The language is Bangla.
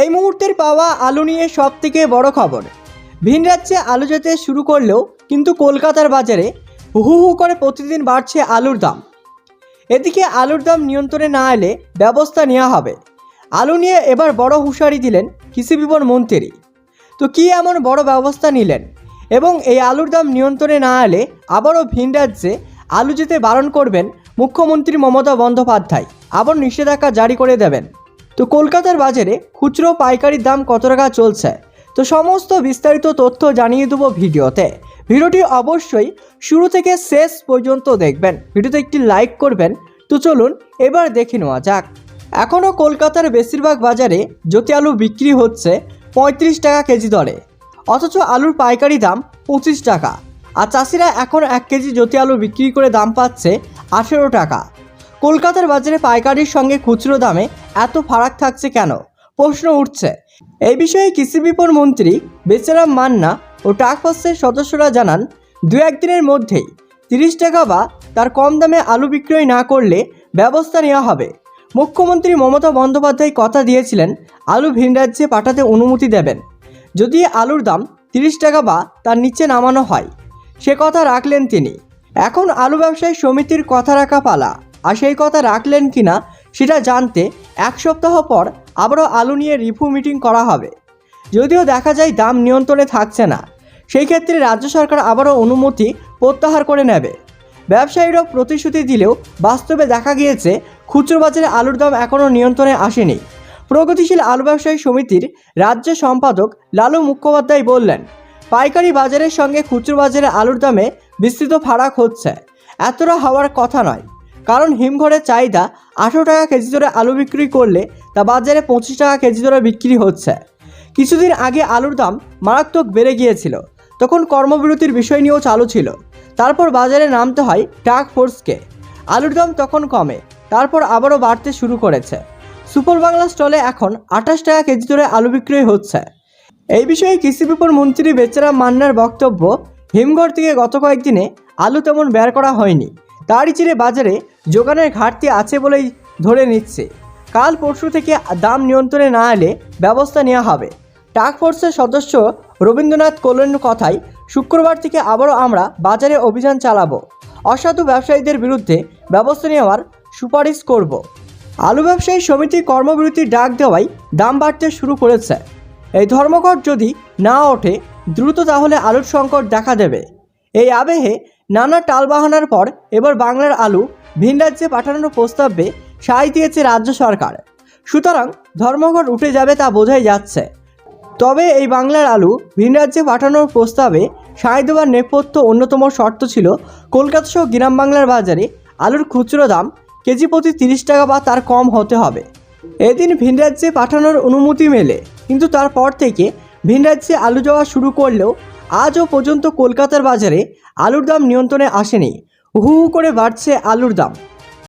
এই মুহূর্তের পাওয়া আলু নিয়ে সব থেকে বড় খবর। ভিন রাজ্যে আলু যেতে শুরু করলেও কিন্তু কলকাতার বাজারে হু হু করে প্রতিদিন বাড়ছে আলুর দাম। এদিকে আলুর দাম নিয়ন্ত্রণে না এলে ব্যবস্থা নেওয়া হবে। আলু নিয়ে এবার বড় হুঁশিয়ারি দিলেন কৃষি বিপণ মন্ত্রী। তো কী এমন বড় ব্যবস্থা নিলেন? এবং এই আলুর দাম নিয়ন্ত্রণে না এলে আবারও ভিন রাজ্যে আলু যেতে বারণ করবেন মুখ্যমন্ত্রী মমতা বন্দ্যোপাধ্যায়। আবার নিষেধাজ্ঞা জারি করে দেবেন। তো কলকাতার বাজারে খুচরো পাইকারির দাম কত টাকা চলছে? তো সমস্ত বিস্তারিত তথ্য জানিয়ে দেবো ভিডিওতে। ভিডিওটি অবশ্যই শুরু থেকে শেষ পর্যন্ত দেখবেন। ভিডিওতে একটি লাইক করবেন। তো চলুন এবার দেখে নেওয়া যাক। এখনও কলকাতার বেশিরভাগ বাজারে জ্যোতি আলু বিক্রি হচ্ছে পঁয়ত্রিশ টাকা কেজি দরে। অথচ আলুর পাইকারি দাম পঁচিশ টাকা। আর চাষিরা এখন এক কেজি জ্যোতি আলু বিক্রি করে দাম পাচ্ছে আঠেরো টাকা। কলকাতার বাজারে পাইকারির সঙ্গে খুচরো দামে এত ফারাক থাকছে কেন? প্রশ্ন উঠছে। এই বিষয়ে কৃষি বিপণ মন্ত্রী বেচারাম মান্না ও টাকফোর্সের সদস্যরা জানান, দু একদিনের মধ্যেই তিরিশ টাকা বা তার কম দামে আলু বিক্রয় না করলে ব্যবস্থা নেওয়া হবে। মুখ্যমন্ত্রী মমতা বন্দ্যোপাধ্যায় কথা দিয়েছিলেন, আলু ভিন রাজ্যে পাঠাতে অনুমতি দেবেন। যদি আলুর দাম তিরিশ টাকা বা তার নিচে নামানো হয়, সে কথা রাখলেন তিনি। এখন আলু ব্যবসায়ী সমিতির কথা রাখা পালা। আর সেই কথা রাখলেন কিনা সেটা জানতে এক সপ্তাহ পর আবারও আলু নিয়ে রিভু মিটিং করা হবে। যদিও দেখা যায় দাম নিয়ন্ত্রণে থাকছে না। সেই ক্ষেত্রে রাজ্য সরকার আবারও অনুমতি প্রত্যাহার করে নেবে। ব্যবসায়ীরা প্রতিশ্রুতি দিলেও বাস্তবে দেখা গিয়েছে, খুচরো বাজারে আলুর দাম এখনও নিয়ন্ত্রণে আসেনি। প্রগতিশীল আলু ব্যবসায়ী সমিতির রাজ্য সম্পাদক লালু মুখোপাধ্যায় বললেন, পাইকারি বাজারের সঙ্গে খুচরো বাজারে আলুর দামে বিস্তৃত ফারাক হচ্ছে। এতটা হওয়ার কথা নয়। কারণ হিমঘরের চাহিদা আঠেরো টাকা কেজি দরে আলু বিক্রি করলে তা বাজারে পঁচিশ টাকা কেজি দরে বিক্রি হচ্ছে। কিছুদিন আগে আলুর দাম মারাত্মক বেড়ে গিয়েছিল। তখন কর্মবিরতির বিষয় নিয়েও চালু ছিল। তারপর বাজারে নামতে হয় টাক ফোর্সকে। আলুর দাম তখন কমে, তারপর আবারও বাড়তে শুরু করেছে। সুপার বাংলা স্টলে এখন আঠাশ টাকা কেজি দরে আলু বিক্রয় হচ্ছে। এই বিষয়ে কৃষি বিপণ মন্ত্রী বেচারাম মান্নার বক্তব্য, হিমঘর থেকে গত কয়েকদিনে আলু তেমন বের করা হয়নি। তারই চিরে বাজারে যোগানের ঘাটতি আছে বলেই ধরে নিচ্ছে। কাল পরশু থেকে দাম নিয়ন্ত্রণে না এলে ব্যবস্থা নেওয়া হবে। টাস্ক ফোর্সের সদস্য রবীন্দ্রনাথ কল্যাণ কথায়, শুক্রবার থেকে আবারও আমরা বাজারে অভিযান চালাবো। অসাধু ব্যবসায়ীদের বিরুদ্ধে ব্যবস্থা নেওয়ার সুপারিশ করব। আলু ব্যবসায়ী সমিতি কর্মবিরতির ডাক দেওয়ায় দাম বাড়তে শুরু করেছে। এই ধর্মঘট যদি না ওঠে, দ্রুত তাহলে আলুর সংকট দেখা দেবে। এই আবেহে নানা টালবাহানার পর এবার বাংলার আলু ভিন রাজ্যে পাঠানোর প্রস্তাবে সায় দিয়েছে রাজ্য সরকার। সুতরাং ধর্মঘট উঠে যাবে তা বোঝাই যাচ্ছে। তবে এই বাংলার আলু ভিন রাজ্যে পাঠানোর প্রস্তাবে সায় দেওয়ার নেপথ্য অন্যতম শর্ত ছিল কলকাতা সহ গ্রাম বাংলার বাজারে আলুর খুচরো দাম কেজি প্রতি তিরিশ টাকা বা তার কম হতে হবে। এদিন ভিন রাজ্যে পাঠানোর অনুমতি মেলে, কিন্তু তারপর থেকে ভিন রাজ্যে আলু যাওয়া শুরু করলেও আজও পর্যন্ত কলকাতার বাজারে আলুর দাম নিয়ন্ত্রণে আসেনি। হু হু করে বাড়ছে আলুর দাম।